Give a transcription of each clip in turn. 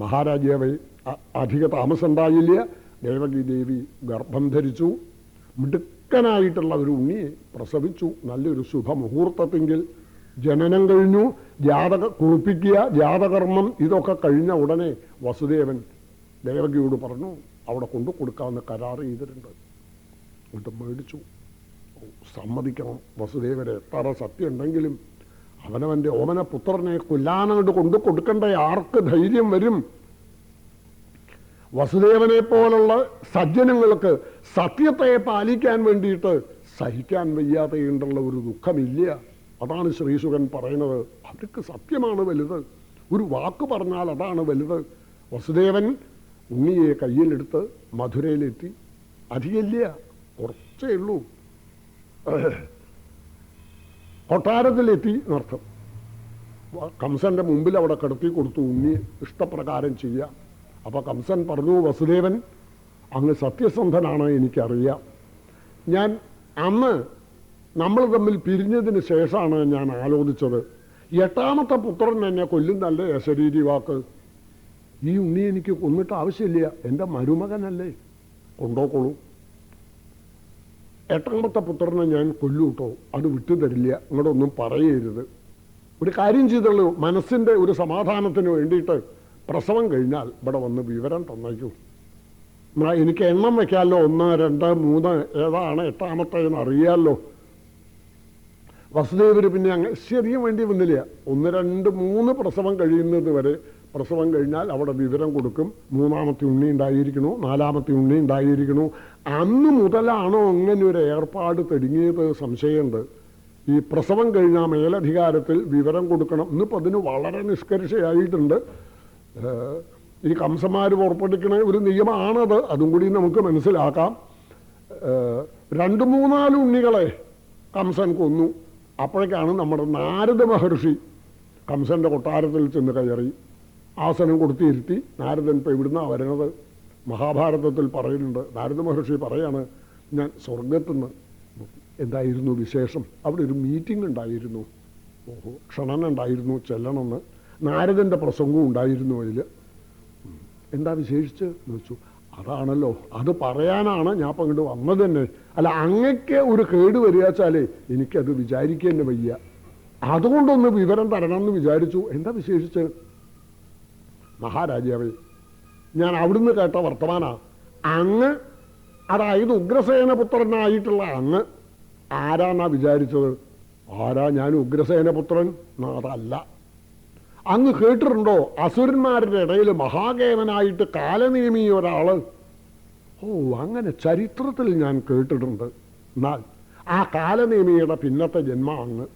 മഹാരാജാവ് അധിക താമസമുണ്ടായില്ല. ദേവകി ദേവി ഗർഭം ധരിച്ചു. മിടുക്കനായിട്ടുള്ള ഒരു ഉണ്ണിയെ പ്രസവിച്ചു. നല്ലൊരു ശുഭമുഹൂർത്തത്തെങ്കിൽ ജനനം കഴിഞ്ഞു. ജാതക കുളിപ്പിക്കുക ജാതകർമ്മം ഇതൊക്കെ കഴിഞ്ഞ ഉടനെ വസുദേവൻ ദേവകിയോട് പറഞ്ഞു അവിടെ കൊണ്ടു കൊടുക്കാമെന്ന് കരാർ ചെയ്തിട്ടുണ്ട്. എന്നിട്ട് മേടിച്ചു. സമ്മതിക്കണം. വസുദേവരെ എത്ര സത്യം ഉണ്ടെങ്കിലും അവനവന്റെ ഓമന പുത്രനെ കൊല്ലാനങ്ങോട്ട് കൊണ്ടു കൊടുക്കേണ്ട ആർക്ക് ധൈര്യം വരും? വസുദേവനെ പോലുള്ള സജ്ജനങ്ങൾക്ക് സത്യത്തെ പാലിക്കാൻ വേണ്ടിയിട്ട് സഹിക്കാൻ വയ്യാതെയുണ്ടുള്ള ഒരു ദുഃഖമില്ല. അതാണ് ശ്രീശുഖൻ പറയുന്നത്. അവർക്ക് സത്യമാണ് വലുത്. ഒരു വാക്ക് പറഞ്ഞാൽ അതാണ് വലുത്. വസുദേവൻ ഉണ്ണിയെ കയ്യിലെടുത്ത് മധുരയിലെത്തി. അധികമില്ല. കുറച്ചേ ഉള്ളൂ. കൊട്ടാരത്തിലെത്തി എന്നർത്ഥം കംസന്റെ മുമ്പിൽ അവിടെ കിടത്തി കൊടുത്തു ഉണ്ണി ഇഷ്ടപ്രകാരം ചെയ്യാം അപ്പോൾ കംസൻ പറഞ്ഞു വസുദേവൻ അങ്ങ് സത്യസന്ധനാണ് എനിക്കറിയാം. ഞാൻ അന്ന് നമ്മൾ തമ്മിൽ പിരിഞ്ഞതിന് ശേഷമാണ് ഞാൻ ആലോചിച്ചത്. എട്ടാമത്തെ പുത്രൻ എന്നെ കൊല്ലുന്നല്ലേ ശരീരി വാക്ക്. ഈ ഉണ്ണി എനിക്ക് കൊന്നിട്ട് ആവശ്യമില്ല. എന്റെ മരുമകനല്ലേ? കൊണ്ടോക്കോളൂ എട്ടാമത്തെ പുത്രനെ ഞാൻ കൊല്ലൂട്ടോ അത് വിട്ടുതരില്ല ഇങ്ങോട്ടൊന്നും പറയരുത്. ഒരു കാര്യം ചെയ്തുള്ളൂ മനസ്സിന്റെ ഒരു സമാധാനത്തിന് വേണ്ടിയിട്ട് പ്രസവം കഴിഞ്ഞാൽ ഇവിടെ വന്ന് വിവരം തന്നേക്കൂ. എന്നാ എനിക്ക് എണ്ണം വയ്ക്കാമല്ലോ ഒന്ന് രണ്ട് മൂന്ന് ഏതാണ് എട്ടാമത്തേന്ന് അറിയാമല്ലോ വസുദേവര് പിന്നെ അങ്ങ് ശരിയും വേണ്ടി വന്നില്ല. ഒന്ന് രണ്ട് മൂന്ന് പ്രസവം കഴിയുന്നത് വരെ പ്രസവം കഴിഞ്ഞാൽ അവിടെ വിവരം കൊടുക്കും. മൂന്നാമത്തെ ഉണ്ണി ഉണ്ടായിരിക്കണു നാലാമത്തെ ഉണ്ണി ഉണ്ടായിരിക്കണു അന്ന് മുതലാണോ അങ്ങനെ ഒരു ഏർപ്പാട് തെടുങ്ങിയത് സംശയമുണ്ട്. ഈ പ്രസവം കഴിഞ്ഞാൽ മേലധികാരത്തിൽ വിവരം കൊടുക്കണം. ഇന്നിപ്പോൾ അതിന് വളരെ നിഷ്കർഷയായിട്ടുണ്ട് ഈ കംസന്മാർ പുറപ്പെടുക്കുന്ന ഒരു നിയമമാണത്. അതും കൂടി നമുക്ക് മനസ്സിലാക്കാം. രണ്ട് മൂന്നാൽ ഉണ്ണികളെ കംസൻ കൊന്നു. അപ്പോഴേക്കാണ് നമ്മുടെ നാരദ മഹർഷി കംസന്റെ കൊട്ടാരത്തിൽ ചെന്ന് കയറി. ആസനം കൊടുത്തിരുത്തി നാരദൻ ഇപ്പോൾ ഇവിടുന്ന് വരുന്നത് മഹാഭാരതത്തിൽ പറയുന്നുണ്ട്. നാരദ മഹർഷി പറയാണ് ഞാൻ സ്വർഗത്തുനിന്ന് എന്തായിരുന്നു വിശേഷം? അവിടെ ഒരു മീറ്റിംഗ് ഉണ്ടായിരുന്നു. ഓഹോ ക്ഷണന ഉണ്ടായിരുന്നു ചെല്ലണമെന്ന്. നാരദന്റെ പ്രസംഗവും ഉണ്ടായിരുന്നു അതിൽ എന്താ വിശേഷിച്ച് എന്ന് വെച്ചു അതാണല്ലോ അത് പറയാനാണ് ഞാൻ ഇപ്പം ഇങ്ങോട്ട് വന്നത് തന്നെ. അല്ല അങ്ങക്ക് ഒരു കേട് വരിക വെച്ചാലേ എനിക്കത് വിചാരിക്കുക തന്നെ വയ്യ. അതുകൊണ്ടൊന്ന് വിവരം തരണം എന്ന് വിചാരിച്ചു. എന്താ വിശേഷിച്ച്? മഹാരാജാവേ ഞാൻ അവിടുന്ന് കേട്ട വർത്തമാന. അങ്ങ് അതായത് ഉഗ്രസേന പുത്രനായിട്ടുള്ള അങ്ങ് ആരാന്നാ വിചാരിച്ചത്? ആരാ ഞാൻ ഉഗ്രസേനപുത്രൻ? അതല്ല. അങ്ങ് കേട്ടിട്ടുണ്ടോ? അസുരന്മാരുടെ ഇടയിൽ മഹാകേവനായിട്ട് കാലനിയമി ഒരാൾ. ഓ അങ്ങനെ ചരിത്രത്തിൽ ഞാൻ കേട്ടിട്ടുണ്ട്. എന്നാൽ ആ കാലനിയമിയുടെ പിന്നത്തെ ജന്മ അങ്ങ്.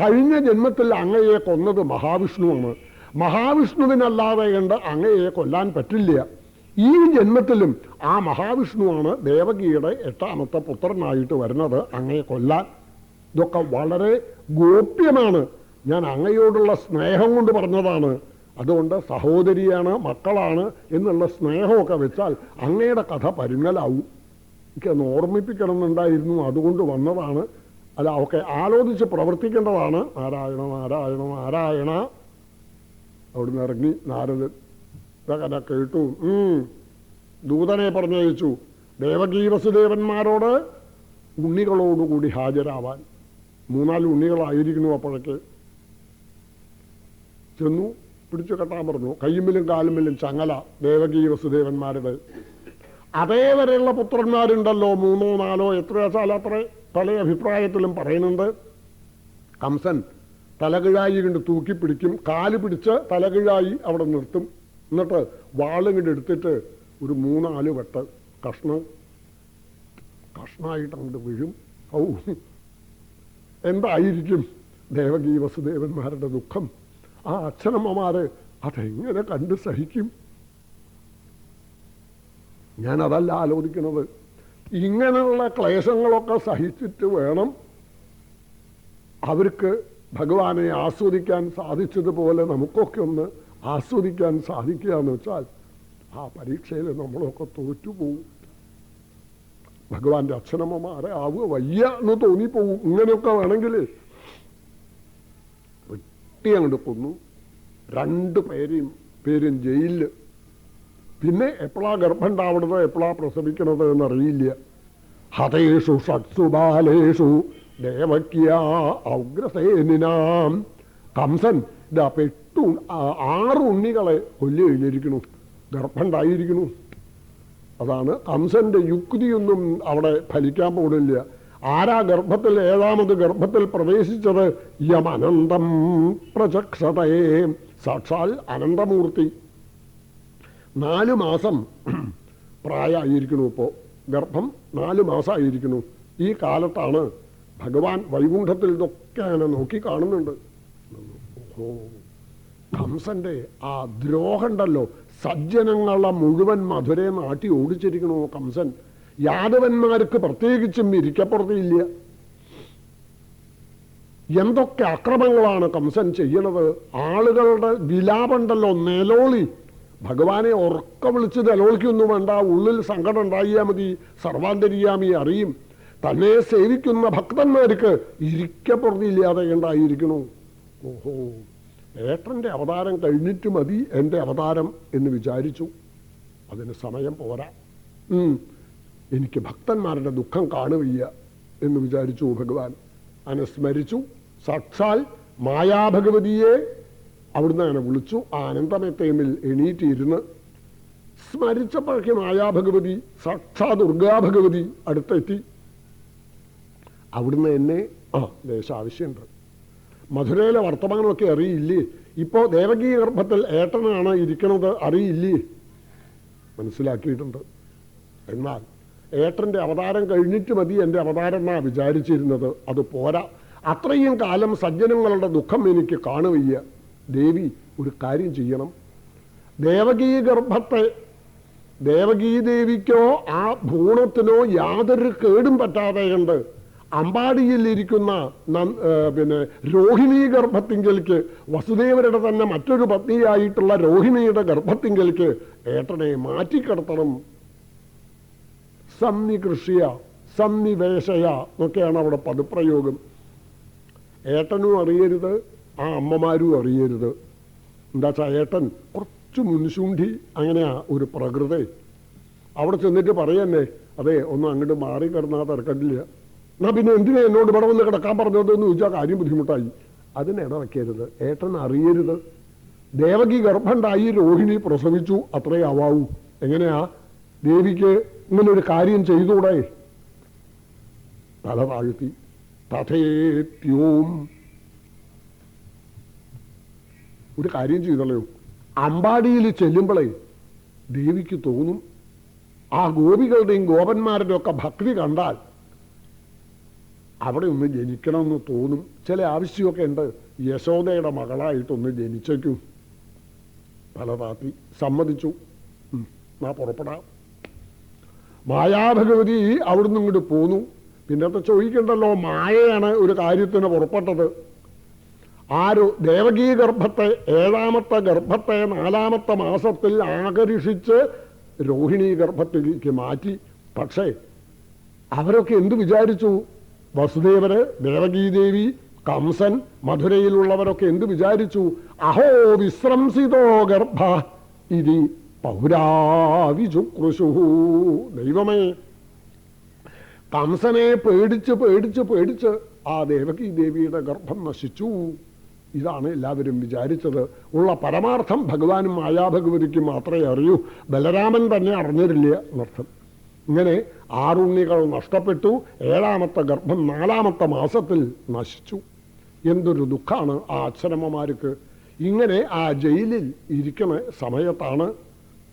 കഴിഞ്ഞ ജന്മത്തിൽ അങ്ങയെ കൊന്നത് മഹാവിഷ്ണുവാണ് മഹാവിഷ്ണുവിനല്ലാതെ കണ്ട് അങ്ങയെ കൊല്ലാൻ പറ്റില്ല. ഈ ജന്മത്തിലും ആ മഹാവിഷ്ണുവാണ് ദേവകിയുടെ എട്ടാമത്തെ പുത്രനായിട്ട് വരുന്നത് അങ്ങയെ കൊല്ലാൻ. ഇതൊക്കെ വളരെ ഗോപ്യമാണ്. ഞാൻ അങ്ങയോടുള്ള സ്നേഹം കൊണ്ട് പറഞ്ഞതാണ്. അതുകൊണ്ട് സഹോദരിയാണ് മക്കളാണ് എന്നുള്ള സ്നേഹമൊക്കെ വെച്ചാൽ അങ്ങയുടെ കഥ പരിങ്ങലാവും. എനിക്കൊന്ന് ഓർമ്മിപ്പിക്കണം എന്നുണ്ടായിരുന്നു. അതുകൊണ്ട് വന്നതാണ്. അല്ല ഒക്കെ ആലോചിച്ച് പ്രവർത്തിക്കേണ്ടതാണ്. നാരായണ നാരായണ നാരായണ. അവിടുന്ന് ഇറങ്ങി നാരദൻ ഇതങ്ങനെ കേട്ടു. ദൂതനെ പറഞ്ഞയച്ചു. ദേവകീ വസുദേവന്മാരോട് ഉണ്ണികളോടുകൂടി ഹാജരാവാൻ. മൂന്നാൽ ഉണ്ണികളായിരിക്കുന്നു അപ്പോഴൊക്കെ. ചെന്നു പിടിച്ചു കെട്ടാൻ പറഞ്ഞു. കയ്യുമ്പിലും കാലുമ്പിലും ചങ്ങല ദേവകീ വസുദേവന്മാരുടെ അതേവരെയുള്ള പുത്രന്മാരുണ്ടല്ലോ. മൂന്നോ നാലോ എത്ര വെച്ചാൽ അത്ര പല അഭിപ്രായത്തിലും പറയുന്നുണ്ട്. കംസൻ തലകിഴായി കൊണ്ട് തൂക്കി പിടിക്കും കാൽ പിടിച്ച് തലകിഴായി അവിടെ നിർത്തും. എന്നിട്ട് വാളും കണ്ട് എടുത്തിട്ട് ഒരു മൂന്നാൽ വെട്ട് കഷ്ണം കഷ്ണമായിട്ട് അങ്ങോട്ട് വീഴും. ഔ എന്തായിരിക്കും ദേവകീ വസുദേവന്മാരുടെ ദുഃഖം? ആ അച്ഛനമ്മമാര് അതെങ്ങനെ കണ്ട് സഹിക്കും? ഞാൻ അതല്ല ആലോചിക്കുന്നത്. ഇങ്ങനെയുള്ള ക്ലേശങ്ങളൊക്കെ സഹിച്ചിട്ട് വേണം അവർക്ക് ഭഗവാനെ ആസ്വദിക്കാൻ സാധിച്ചതുപോലെ നമുക്കൊക്കെ ഒന്ന് ആസ്വദിക്കാൻ സാധിക്കുക എന്ന് വെച്ചാൽ ആ പരീക്ഷയിൽ നമ്മളൊക്കെ തോറ്റുപോകും. ഭഗവാന്റെ അച്ഛനമ്മമാരെ ആവുക വയ്യ എന്ന് തോന്നിപ്പോവും ഇങ്ങനെയൊക്കെ വേണമെങ്കിൽ വെട്ടി അങ്ങോട്ട് കൊന്നു. രണ്ട് പേരെയും പേരും ജയിലിൽ പിന്നെ എപ്പോഴാ ഗർഭം ഉണ്ടാവുന്നത് എപ്പോഴാ പ്രസവിക്കണത് എന്നറിയില്ല. ഹതേഷു ഷട്സു ബാലേഷു ദേവക്യ ഔഗ്രസേനാം കംസൻ ഇതാ പെട്ടു ആറ് ഉണ്ണികളെ കൊല്ലി കഴിഞ്ഞിരിക്കണു ഗർഭമുണ്ടായിരിക്കണു അതാണ് കംസന്റെ യുക്തിയൊന്നും അവിടെ ഫലിക്കാൻ പോകുന്നില്ല. ആരാ ഗർഭത്തിൽ ഏഴാമത് ഗർഭത്തിൽ പ്രവേശിച്ചത്? യമനന്തം പ്രചക്ഷതയെ സാക്ഷാൽ അനന്തമൂർത്തി. നാല് മാസം പ്രായമായിരിക്കണു ഇപ്പോൾ ഗർഭം നാല് മാസമായിരിക്കണു ഈ കാലത്താണ് ഭഗവാൻ വൈകുണ്ഠത്തിൽ ഇതൊക്കെ അങ്ങനെ നോക്കി കാണുന്നുണ്ട്. ഓഹോ കംസന്റെ ആ ദ്രോഹമുണ്ടല്ലോ സജ്ജനങ്ങളെ മുഴുവൻ മധുരയെ നാട്ടി ഓടിച്ചിരിക്കണോ കംസൻ. യാദവന്മാർക്ക് പ്രത്യേകിച്ചും ഇരിക്കപ്പുറത്തില്ല എന്തൊക്കെ അക്രമങ്ങളാണ് കംസൻ ചെയ്യണത്? ആളുകളുടെ വിലാപണ്ടല്ലോ നിലോളി. ഭഗവാനെ ഉറക്ക വിളിച്ച് നിലോളിക്കൊന്നും വേണ്ട. ഉള്ളിൽ സങ്കടം ഉണ്ടായാൽ മതി. സർവാന്തരിയാമി അറിയും. തന്നെ സേവിക്കുന്ന ഭക്തന്മാർക്ക് ഇരിക്കപ്പുറതില്ലാതെ ഉണ്ടായിരിക്കണു. ഓഹോ ഏട്ടന്റെ അവതാരം കഴിഞ്ഞിട്ട് മതി എന്റെ അവതാരം എന്ന് വിചാരിച്ചു. അതിന് സമയം പോരാ. എനിക്ക് ഭക്തന്മാരുടെ ദുഃഖം കാണുകയ്യ എന്ന് വിചാരിച്ചു ഭഗവാൻ. അനുസ്മരിച്ചു. സ്മരിച്ചു സാക്ഷാൽ മായാഭഗവതിയെ അവിടുന്ന് അങ്ങനെ വിളിച്ചു. ആ അനന്തമത്തേമിൽ എണീറ്റിരുന്ന് സ്മരിച്ചപ്പോഴേക്കും മായാഭഗവതി സാക്ഷാ ദുർഗാഭഗവതി അടുത്തെത്തി. അവിടുന്ന് എന്നെ ആ. ദേശ ആവശ്യമുണ്ട്. മധുരയിലെ വർത്തമാനമൊക്കെ അറിയില്ലേ? ഇപ്പോൾ ദേവകീ ഗർഭത്തിൽ ഏട്ടനാണ് ഇരിക്കണത് അറിയില്ലേ? മനസ്സിലാക്കിയിട്ടുണ്ട്. എന്നാൽ ഏട്ടന്റെ അവതാരം കഴിഞ്ഞിട്ട് മതി എന്റെ അവതാരം എന്നാ വിചാരിച്ചിരുന്നത്. അത് പോരാ. അത്രയും കാലം സജ്ജനങ്ങളുടെ ദുഃഖം എനിക്ക് കാണുകയ്യ. ദേവി ഒരു കാര്യം ചെയ്യണം. ദേവകീ ഗർഭത്തെ ദേവകീ ദേവിക്കോ ആ ഭൂണത്തിനോ യാതൊരു കേടും പറ്റാതെ കണ്ട് അമ്പാടിയിലിരിക്കുന്ന പിന്നെ രോഹിണി ഗർഭത്തിങ്കലേക്ക് വസുദേവരുടെ തന്നെ മറ്റൊരു പത്നിയായിട്ടുള്ള രോഹിണിയുടെ ഗർഭത്തിങ്കലേക്ക് ഏട്ടനെ മാറ്റിക്കിടത്തണം. സന്നികൃഷിയ സന്നിവേശയ എന്നൊക്കെയാണ് അവിടെ പദപ്രയോഗം. ഏട്ടനും അറിയരുത് ആ അമ്മമാരും അറിയരുത്. എന്താ വെച്ചാൽ ഏട്ടൻ കുറച്ച് മുൻശൂണ്ടി അങ്ങനെയാ ഒരു പ്രകൃതി. അവിടെ ചെന്നിട്ട് പറയന്നെ അതെ ഒന്നും അങ്ങോട്ട് മാറി കിടന്നാൽ തിരക്കണ്ടില്ല. എന്നാ പിന്നെ എന്തിനാ എന്നോട് ഇവിടെ വന്ന് കിടക്കാൻ പറഞ്ഞത് എന്ന് ചോദിച്ചാൽ കാര്യം ബുദ്ധിമുട്ടായി. അതിനിട വയ്ക്കരുത് ഏട്ടൻ അറിയരുത്. ദേവകി ഗർഭണ്ടായി രോഹിണി പ്രസവിച്ചു. അത്രേ ആവാവൂ. എങ്ങനെയാ? ദേവിക്ക് ഇങ്ങനെ ഒരു കാര്യം ചെയ്തൂടെ? തല താഴ്ത്തി. തഥേത്യോം. ഒരു കാര്യം ചെയ്തല്ലോ അമ്പാടിയിൽ ചെല്ലുമ്പോഴേ ദേവിക്ക് തോന്നും. ആ ഗോപികളുടെയും ഗോപന്മാരുടെയും ഒക്കെ ഭക്തി കണ്ടാൽ അവിടെ ഒന്ന് ജനിക്കണമെന്ന് തോന്നും. ചില ആവശ്യമൊക്കെ ഉണ്ട്. യശോദയുടെ മകളായിട്ടൊന്ന് ജനിച്ചേക്കും. ഫലതാത്തി സമ്മതിച്ചു. നാ പുറപ്പെടാം. മായാഭഗവതി അവിടുന്ന് ഇങ്ങോട്ട് പോന്നു. പിന്നത്തെ ചോദിക്കണ്ടല്ലോ? മായയാണ് ഒരു കാര്യത്തിന് പുറപ്പെട്ടത്. ആരോ ദേവകീ ഗർഭത്തെ ഏഴാമത്തെ ഗർഭത്തെ നാലാമത്തെ മാസത്തിൽ ആകർഷിച്ച് രോഹിണി ഗർഭത്തിലേക്ക് മാറ്റി. പക്ഷേ അവരൊക്കെ എന്ത് വിചാരിച്ചു? വസുദേവര് ദേവകീദേവി കംസൻ മധുരയിലുള്ളവരൊക്കെ എന്ത് വിചാരിച്ചു? അഹോ വിശ്രംസിതോ ഗർഭ. ഇതി പൗരാവിചുക്രുശു ദൈവമേ. കംസനെ പേടിച്ച് പേടിച്ച് പേടിച്ച് ആ ദേവകി ദേവിയുടെ ഗർഭം നശിച്ചു. ഇതാണ് എല്ലാവരും വിചാരിച്ചത്. ഉള്ള പരമാർത്ഥം ഭഗവാനും മായാഭഗവതിക്കും മാത്രമേ അറിയൂ. ബലരാമൻ തന്നെ അറിഞ്ഞിട്ടില്ല എന്നർത്ഥം. ഇങ്ങനെ ആറുണ്ണികൾ നഷ്ടപ്പെട്ടു. ഏഴാമത്തെ ഗർഭം നാലാമത്തെ മാസത്തിൽ നശിച്ചു. എന്തൊരു ദുഃഖമാണ് ആ അച്ഛനമ്മമാർക്ക്. ഇങ്ങനെ ആ ജയിലിൽ ഇരിക്കുന്ന സമയത്താണ്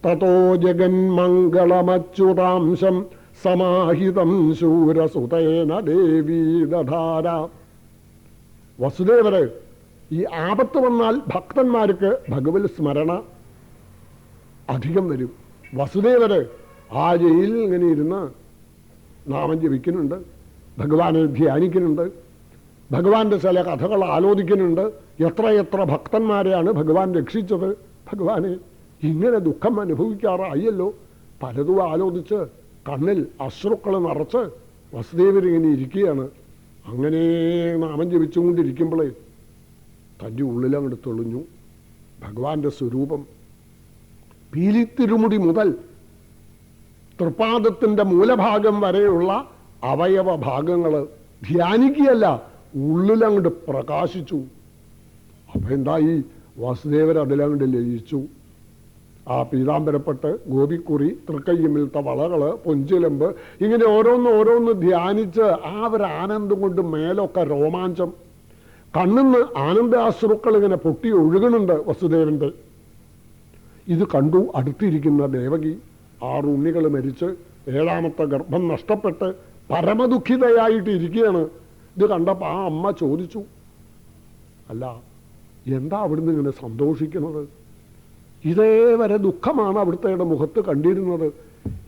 തതോ ജഗന്മംഗളമച്യുതാംശം സമാഹിതം ശൂരസുതേന ദേവീ ദധാര. വസുദേവര് ഈ ആപത്ത് വന്നാൽ ഭക്തന്മാർക്ക് ഭഗവത് സ്മരണ അധികം വരും. വസുദേവര് ആ ജയിലിൽ ഇങ്ങനെ ഇരുന്ന് നാമം ജപിക്കുന്നുണ്ട് ഭഗവാനെ ധ്യാനിക്കുന്നുണ്ട് ഭഗവാന്റെ ചില കഥകൾ ആലോചിക്കുന്നുണ്ട് എത്ര എത്ര ഭക്തന്മാരെയാണ് ഭഗവാൻ രക്ഷിച്ചത്. ഭഗവാനെ ഇങ്ങനെ ദുഃഖം അനുഭവിക്കാറായല്ലോ. പലതും ആലോചിച്ച് കണ്ണിൽ അശ്രുക്കൾ നിറച്ച് വസുദേവരിങ്ങനെ ഇരിക്കുകയാണ്. അങ്ങനെ നാമം ജപിച്ചുകൊണ്ടിരിക്കുമ്പോഴേ തന്റെ ഉള്ളിലങ്ങോട്ട് തെളിഞ്ഞു. ഭഗവാന്റെ സ്വരൂപം പീലിത്തിരുമുടി മുതൽ തൃപ്പാദത്തിന്റെ മൂലഭാഗം വരെയുള്ള അവയവ ഭാഗങ്ങൾ ധ്യാനിക്കുകയല്ല ഉള്ളിലങ്ങോട്ട് പ്രകാശിച്ചു. അപ്പൊ എന്തായി വാസുദേവർ അതിലങ്ങോട്ട് ലയിച്ചു. ആ പീതാംബരപ്പെട്ട് ഗോപിക്കുറി തൃക്കയ്യമിലത്തെ വളകൾ പൊഞ്ചിലമ്പ് ഇങ്ങനെ ഓരോന്ന് ഓരോന്ന് ധ്യാനിച്ച് ആ ഒരു ആനന്ദം കൊണ്ട് മേലൊക്കെ രോമാഞ്ചം. കണ്ണിന്ന് ആനന്ദാശ്രുക്കൾ ഇങ്ങനെ പൊട്ടി ഒഴുകുന്നുണ്ട് വസുദേവന്റെ. ഇത് കണ്ടു അടുത്തിരിക്കുന്ന ദേവകി. ആറ് ഉണ്ണികൾ മരിച്ച് ഏഴാമത്തെ ഗർഭം നഷ്ടപ്പെട്ട് പരമദുഃഖിതയായിട്ട് ഇരിക്കുകയാണ് ഇത് കണ്ടപ്പോൾ ആ അമ്മ ചോദിച്ചു അല്ല എന്താ അവിടുന്ന് ഇങ്ങനെ സന്തോഷിക്കുന്നത്? ഇതേവരെ ദുഃഖമാണ് അവിടുത്തെ മുഖത്ത് കണ്ടിരുന്നത്.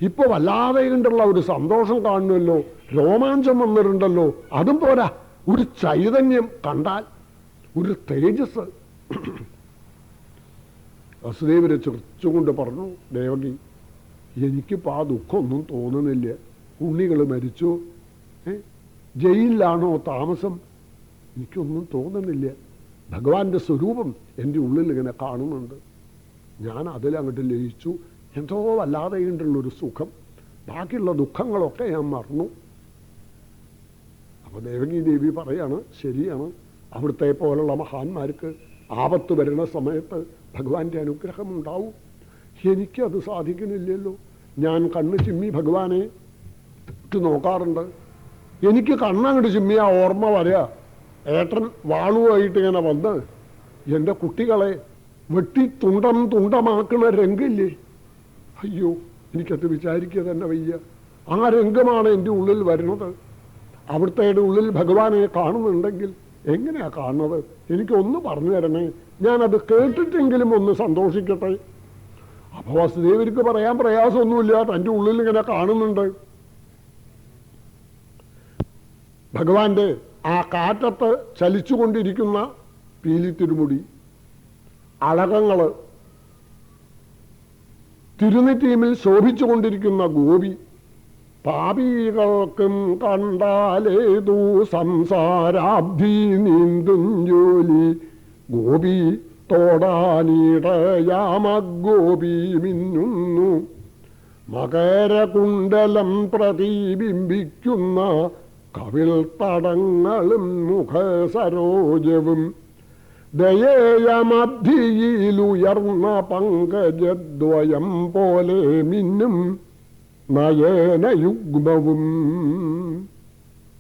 ഇപ്പൊ വല്ലാതെ കണ്ടുള്ള ഒരു സന്തോഷം കാണുമല്ലോ രോമാഞ്ചം വന്നിട്ടുണ്ടല്ലോ. അതും പോരാ ഒരു ചൈതന്യം കണ്ടാൽ ഒരു തേജസ്. വസുദേവരെ ചിരിച്ചുകൊണ്ട് പറഞ്ഞു ദേവകി എനിക്കിപ്പോൾ ആ ദുഃഖമൊന്നും തോന്നുന്നില്ല. ഉണ്ണികൾ മരിച്ചു. ജയിലിലാണോ താമസം? എനിക്കൊന്നും തോന്നുന്നില്ല. ഭഗവാന്റെ സ്വരൂപം എന്റെ ഉള്ളിൽ ഇങ്ങനെ കാണുന്നുണ്ട്. ഞാൻ അതിലങ്ങോട്ട് ലയിച്ചു. എന്തോ വല്ലാതെ ഉണ്ടുള്ളൊരു സുഖം. ബാക്കിയുള്ള ദുഃഖങ്ങളൊക്കെ ഞാൻ മറന്നു. അപ്പോൾ ദേവകി ദേവി പറയാണ് ശരിയാണ്. അവിടുത്തെ പോലുള്ള മഹാന്മാർക്ക് ആപത്ത് വരുന്ന സമയത്ത് ഭഗവാന്റെ അനുഗ്രഹം ഉണ്ടാവും എനിക്കത് സാധിക്കുന്നില്ലല്ലോ. ഞാൻ കണ്ണ് ചിമ്മി ഭഗവാനെ നോക്കാറുണ്ട്. എനിക്ക് കണ്ണങ്ങോട്ട് ചിമ്മിയ ഓർമ്മ വരിക ഏട്ടൻ വാളുമായിട്ട് ഇങ്ങനെ വന്ന് എന്റെ കുട്ടികളെ വെട്ടി തുണ്ടം തുണ്ടമാക്കുന്ന രംഗില്ലേ? അയ്യോ എനിക്കത് വിചാരിക്കുക തന്നെ വയ്യ. ആ രംഗമാണ് എന്റെ ഉള്ളിൽ വരുന്നത്. അവിടുത്തെ ഉള്ളിൽ ഭഗവാനെ കാണുന്നുണ്ടെങ്കിൽ എങ്ങനെയാ കാണുന്നത്? എനിക്കൊന്ന് പറഞ്ഞു തരണേ. ഞാനത് കേട്ടിട്ടെങ്കിലും ഒന്ന് സന്തോഷിക്കട്ടെ. അപ്പോൾ വസുദേവർക്ക് പറയാൻ പ്രയാസമൊന്നുമില്ല. തന്റെ ഉള്ളിൽ ഇങ്ങനെ കാണുന്നുണ്ട്. ഭഗവാന്റെ ആ കാറ്റത്ത് ചലിച്ചുകൊണ്ടിരിക്കുന്ന പീലിത്തിരുമുടി അളകങ്ങൾ തിരുനെറ്റീമിൽ ശോഭിച്ചുകൊണ്ടിരിക്കുന്ന ഗോപി പാപികൾക്കും കണ്ടാലേതു സംസാരാബ്ധി നീന്തും ജോലി ഗോപി തോടാനീടയാമഗോപി മിന്നുന്നു. മകരകുണ്ടലം പ്രതിബിംബിക്കുന്ന കവിൾ തടങ്ങളും മുഖസരോജവും. ദയേയമധ്യയിലുയർന്ന പങ്കജദ്വയം പോലെ മിന്നും നയനയുഗ്മവും.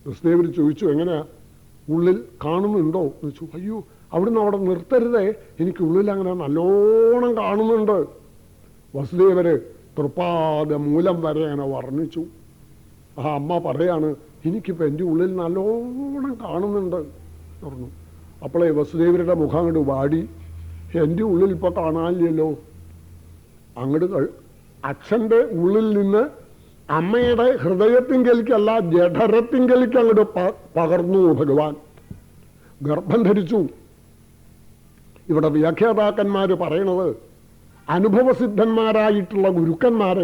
ക്രിസ്തേവർ ചോദിച്ചു എങ്ങനെ? ഉള്ളിൽ കാണുന്നുണ്ടോ? എന്ന് ചോദിച്ചു അയ്യോ അവിടുന്ന് അവിടെ നിർത്തരുതേ. എനിക്കുള്ളിൽ അങ്ങനെ നല്ലോണം കാണുന്നുണ്ട്. വസുദേവര് തൃപ്പാദ മൂലം വരെ അങ്ങനെ വർണിച്ചു. ആ അമ്മ പറയാണ് എനിക്കിപ്പോൾ എന്റെ ഉള്ളിൽ നല്ലോണം കാണുന്നുണ്ട്. പറഞ്ഞു. അപ്പോളേ വസുദേവരുടെ മുഖം അങ്ങോട്ട് വാടി. എന്റെ ഉള്ളിൽ ഇപ്പോൾ കാണാനില്ലല്ലോ. അങ്ങോട്ട് അച്ഛന്റെ ഉള്ളിൽ നിന്ന് അമ്മയുടെ ഹൃദയത്തിങ്കലിക്കല്ല ജഠരത്തിങ്കലിക്ക് അങ്ങോട്ട് പകർന്നു ഭഗവാൻ. ഗർഭം ധരിച്ചു. ഇവിടെ വ്യാഖ്യാതാക്കന്മാർ പറയണത് അനുഭവസിദ്ധന്മാരായിട്ടുള്ള ഗുരുക്കന്മാർ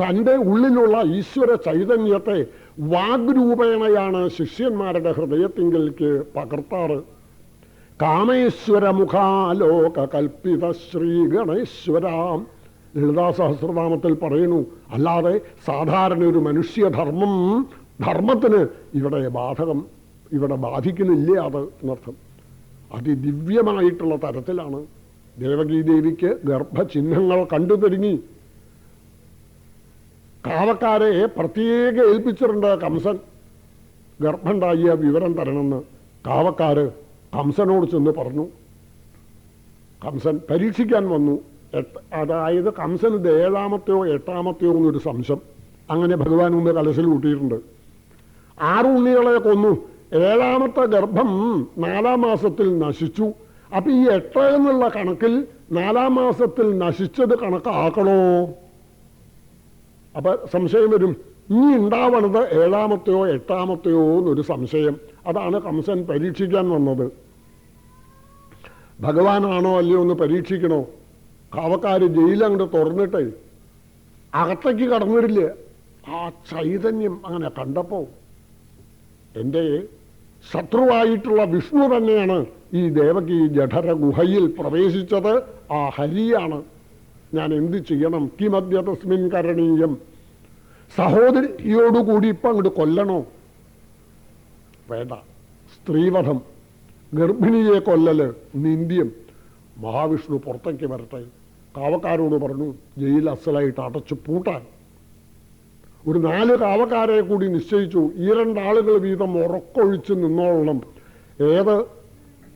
തന്റെ ഉള്ളിലുള്ള ഈശ്വര ചൈതന്യത്തെ വാഗ്രൂപേണയാണ് ശിഷ്യന്മാരുടെ ഹൃദയത്തിങ്കിലേക്ക് പകർത്താറ്. കാമേശ്വര മുഖാലോക കൽപ്പിത ശ്രീ ഗണേശ്വരാം. ലളിതാ സഹസ്രനാമത്തിൽ പറയുന്നു അല്ലാതെ സാധാരണ ഒരു മനുഷ്യധർമ്മം ധർമ്മത്തിന് ഇവിടെ ബാധകം ഇവിടെ ബാധിക്കുന്നില്ല അത് എന്നർത്ഥം. അതിദിവ്യമായിട്ടുള്ള തരത്തിലാണ്. ദേവകീ ദേവിക്ക് ഗർഭചിഹ്നങ്ങൾ കണ്ടു തുടങ്ങി. കാവക്കാരെ പ്രത്യേക ഏൽപ്പിച്ചിട്ടുണ്ട് കംസൻ. ഗർഭമുണ്ടായ വിവരം തരണമെന്ന് കാവക്കാര് കംസനോട് ചെന്ന് പറഞ്ഞു. കംസൻ പരീക്ഷിക്കാൻ വന്നു. അതായത് കംസന് ഇത് ഏഴാമത്തെയോ എട്ടാമത്തെയോ എന്നൊരു സംശയം. അങ്ങനെ ഭഗവാൻ ഒന്ന് കലശൽ കൂട്ടിയിട്ടുണ്ട്. ആറ് ഉണ്ണികളെ കൊന്നു. ഏഴാമത്തെ ഗർഭം നാലാം മാസത്തിൽ നശിച്ചു. അപ്പൊ ഈ എട്ട് എന്നുള്ള കണക്കിൽ നാലാം മാസത്തിൽ നശിച്ചത് കണക്കാക്കണോ? അപ്പൊ സംശയം വരും. ഇനി ഉണ്ടാവണത് ഏഴാമത്തെയോ എട്ടാമത്തെയോ എന്നൊരു സംശയം. അതാണ് കംസൻ പരീക്ഷിക്കാൻ വന്നത്. ഭഗവാനാണോ അല്ലയോ ഒന്ന് പരീക്ഷിക്കണോ? കാവക്കാര് ജയിലങ്ങോട്ട് തുറന്നിട്ടേ. അകത്തേക്ക് കടന്നിട്ടില്ലേ ആ ചൈതന്യം അങ്ങനെ കണ്ടപ്പോ എന്റെ ശത്രുവായിട്ടുള്ള വിഷ്ണു തന്നെയാണ് ഈ ദേവകി ജഠര ഗുഹയിൽ പ്രവേശിച്ചത്. ആ ഹരിയാണ്. ഞാൻ എന്ത് ചെയ്യണം? കിമദ്യ തസ്മിൻ കരണീയം സഹോദരിയോടുകൂടി ഇപ്പം അങ്ങോട്ട് കൊല്ലണോ? വേണ്ട. സ്ത്രീവധം. ഗർഭിണിയെ കൊല്ലല് നിന്ദ്യം. മഹാവിഷ്ണു പുറത്തേക്ക് വരട്ടെ. കാവക്കാരോട് പറഞ്ഞു ജയിൽ അസലായിട്ട് അടച്ചു പൂട്ടാൻ. ഒരു നാല് കാവക്കാരെ കൂടി നിശ്ചയിച്ചു. ഈ രണ്ടാളുകൾ വീതം ഉറക്കൊഴിച്ച് നിന്നോളണം. ഏത്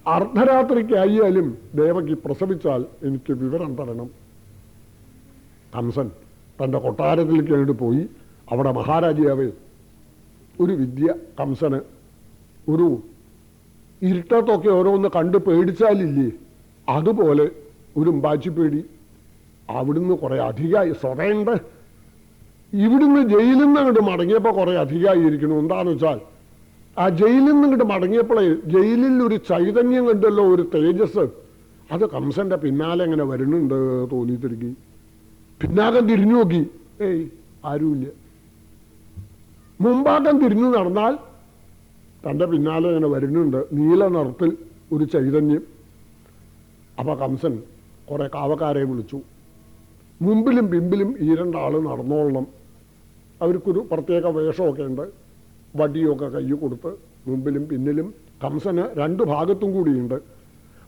അർദ്ധരാത്രിക്കായാലും ദേവകി പ്രസവിച്ചാൽ എനിക്ക് വിവരം തരണം. കംസൻ തന്റെ കൊട്ടാരത്തിലേക്ക് അങ്ങോട്ട് പോയി. അവിടെ മഹാരാജാവ് ഒരു വിദ്യ കംസന് ഒരു ഇരുട്ടത്തൊക്കെ ഓരോന്ന് കണ്ട് പേടിച്ചാലില്ലേ? അതുപോലെ ഒരു പേടി അവിടുന്ന് കുറേ അധികമായി സ്വതയുണ്ട് ഇവിടുന്ന് ജയിലിൽ നിന്ന് അങ്ങോട്ട് മടങ്ങിയപ്പോൾ കുറെ അധികമായിരിക്കുന്നു. എന്താണെന്ന് വെച്ചാൽ ആ ജയിലിൽ നിന്ന് ഇങ്ങോട്ട് മടങ്ങിയപ്പോഴേ ജയിലിൽ ഒരു ചൈതന്യം കണ്ടല്ലോ ഒരു തേജസ്. അത് കംസന്റെ പിന്നാലെ എങ്ങനെ വരുന്നുണ്ട് തോന്നി തിരികെ പിന്നാകം തിരിഞ്ഞു നോക്കി. ഏയ് ആരുമില്ല. മുമ്പാകം തിരിഞ്ഞു നടന്നാൽ തന്റെ പിന്നാലെ ഇങ്ങനെ വരുന്നുണ്ട് നീല നിറത്തിൽ ഒരു ചൈതന്യം. അപ്പൊ കംസൻ കുറെ കാവക്കാരെ വിളിച്ചു. മുമ്പിലും പിമ്പിലും ഈ രണ്ടാൾ നടന്നോളണം. അവർക്കൊരു പ്രത്യേക വേഷമൊക്കെ ഉണ്ട്. വടിയൊക്കെ കൈ കൊടുത്ത് മുമ്പിലും പിന്നിലും കംസന് രണ്ട് ഭാഗത്തും കൂടിയുണ്ട്.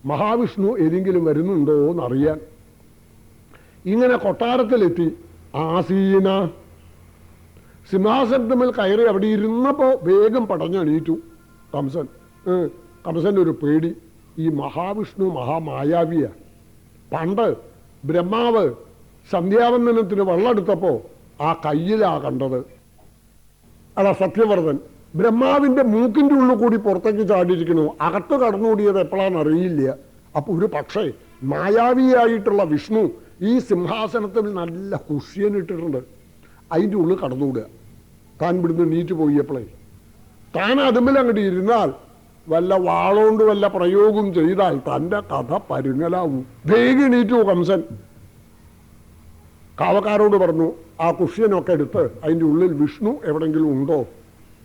മഹാവിഷ്ണു ഏതെങ്കിലും വരുന്നുണ്ടോ എന്നറിയാൻ. ഇങ്ങനെ കൊട്ടാരത്തിലെത്തി ആസീന സിംഹാസനത്തിൽ കയറി അവിടെ ഇരുന്നപ്പോൾ വേഗം പടഞ്ഞണീറ്റു കംസൻ. കംസന്റെ ഒരു പേടി. ഈ മഹാവിഷ്ണു മഹാമായാവിയ. പണ്ട് ബ്രഹ്മാവ് സന്ധ്യാവന്ദനത്തിന് വെള്ളമെടുത്തപ്പോൾ ആ കയ്യിലാ കണ്ടത്. അതാ സത്യവർദ്ധൻ ബ്രഹ്മാവിന്റെ മൂക്കിന്റെ ഉള്ളിൽ കൂടി പുറത്തേക്ക് ചാടിയിരിക്കുന്നു. അകത്ത് കടന്നുകൂടിയത് എപ്പോഴാണെന്ന് അറിയില്ല. അപ്പൊ ഒരു പക്ഷേ മായാവിയായിട്ടുള്ള വിഷ്ണു ഈ സിംഹാസനത്തിൽ നല്ല കുഷ്യനിട്ടിട്ടുണ്ട് അതിന്റെ ഉള്ളിൽ കടന്നുകൂടുക. താൻ ഇവിടുന്ന് നീറ്റ് പോയപ്പോഴേ താൻ അതുമ്പിൽ അങ്ങോട്ട് ഇരുന്നാൽ വല്ല വാളോണ്ട് വല്ല പ്രയോഗം ചെയ്താൽ തന്റെ കഥ പരുങ്ങലാവും. വേഗം നീറ്റു കംസൻ. കാവക്കാരോട് പറഞ്ഞു ആ കുഷ്യനൊക്കെ എടുത്ത് അതിന്റെ ഉള്ളിൽ വിഷ്ണു എവിടെയെങ്കിലും ഉണ്ടോ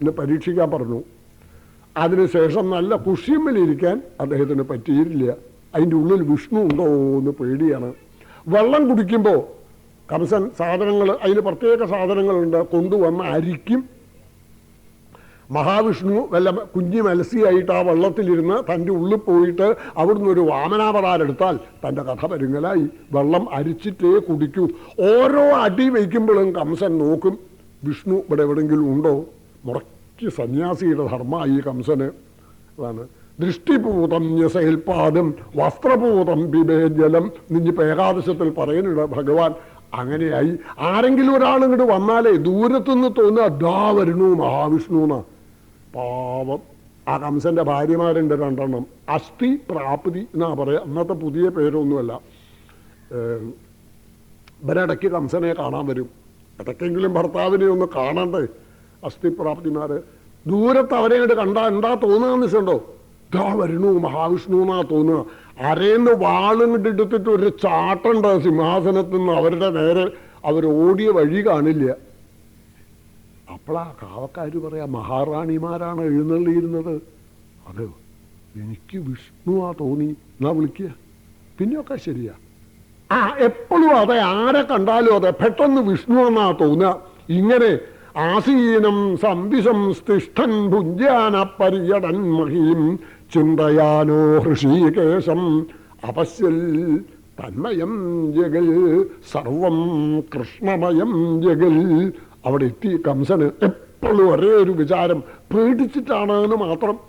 എന്ന് പരീക്ഷിക്കാൻ പറഞ്ഞു. അതിനുശേഷം നല്ല കുഷ്യമ്മിലിരിക്കാൻ അദ്ദേഹത്തിന് പറ്റിയില്ല അതിന്റെ ഉള്ളിൽ വിഷ്ണു ഉണ്ടോ എന്ന് പേടിയാണ്. വെള്ളം കുടിക്കുമ്പോൾ കംസൻ സാധനങ്ങൾ അതിന് പ്രത്യേക സാധനങ്ങളുണ്ട് കൊണ്ടുവന്ന് അരിക്കും. മഹാവിഷ്ണു വല്ല കുഞ്ഞി മത്സ്യമായിട്ട് ആ വെള്ളത്തിലിരുന്ന് തന്റെ ഉള്ളിൽ പോയിട്ട് അവിടുന്ന് ഒരു വാമനാവതാരെടുത്താൽ തന്റെ കഥ പരുങ്ങലായി. വെള്ളം അരിച്ചിട്ടേ കുടിക്കൂ. ഓരോ അടി വയ്ക്കുമ്പോഴും കംസൻ നോക്കും. വിഷ്ണു ഇവിടെ എവിടെയെങ്കിലും ഉണ്ടോ? മുറയ്ക്ക് സന്യാസിയുടെ ധർമ്മമായി കംസന്. അതാണ്. ദൃഷ്ടിപൂതം ഞസേൽപാദം വസ്ത്രപൂതം പിബേ ജലം നിഞ്ഞിപ്പോൾ ഏകാദശത്തിൽ പറയുന്നുണ്ട് ഭഗവാൻ. അങ്ങനെയായി. ആരെങ്കിലും ഒരാൾ ഇങ്ങോട്ട് വന്നാലേ ദൂരത്തുനിന്ന് തോന്നുക ദാ വരുന്നു മഹാവിഷ്ണു എന്നാ. പാവം. ആ കംസന്റെ ഭാര്യമാരുണ്ട് രണ്ടെണ്ണം. അസ്ഥി പ്രാപ്തി എന്നാ പറയാ. അന്നത്തെ പുതിയ പേരൊന്നുമല്ല. ഇവരിടയ്ക്ക് കംസനെ കാണാൻ വരും. ഇടയ്ക്കെങ്കിലും ഭർത്താവിനെ ഒന്ന് കാണണ്ടേ? അസ്ഥിപ്രാപ്തിമാര് ദൂരത്ത് അവരെ അങ്ങോട്ട് കണ്ടാ എന്താ തോന്നുകയെന്ന് വെച്ചിട്ടുണ്ടോ? ഇതാ വരുന്നു മഹാവിഷ്ണു എന്നാ തോന്നുക. അരേന്ന് വാളും എടുത്തിട്ട് ഒരു ചാട്ടുണ്ട് സിംഹാസനത്തിൽ നിന്ന്. അവരുടെ നേരെ അവർ ഓടിയ വഴി കാണില്ല. അപ്പോഴാ കാവക്കാർ പറയാം മഹാറാണിമാരാണ് എഴുന്നള്ളിയിരുന്നത്. അത് എനിക്ക് വിഷ്ണുവാ തോന്നി. എന്നാ വിളിക്കുക പിന്നെയൊക്കെ ശരിയാ. ആ എപ്പോഴും അതെ ആരെ കണ്ടാലും അതെ പെട്ടെന്ന് വിഷ്ണു എന്നാ തോന്നുക ഇങ്ങനെ ആസീനം സംവിശംസ്തിഷ്ഠൻ ഭുഞ്ജാന പര്യടൻ മഹീം ചിന്തയാനോ ഹൃഷീകേശം അപശ്യൽ തന്മയം ജഗൽ സർവം കൃഷ്ണമയം ജഗൽ അവിടെ എത്തി കംസന് എപ്പോഴും ഒരേ ഒരു വിചാരം പേടിച്ചിട്ടാണെന്ന് മാത്രം.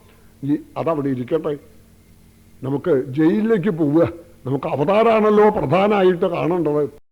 ഈ അതവിടെ ഇരിക്കട്ടെ. നമുക്ക് ജയിലിലേക്ക് പോവുക. നമുക്ക് അവതാരാണല്ലോ പ്രധാനമായിട്ട് കാണേണ്ടത്.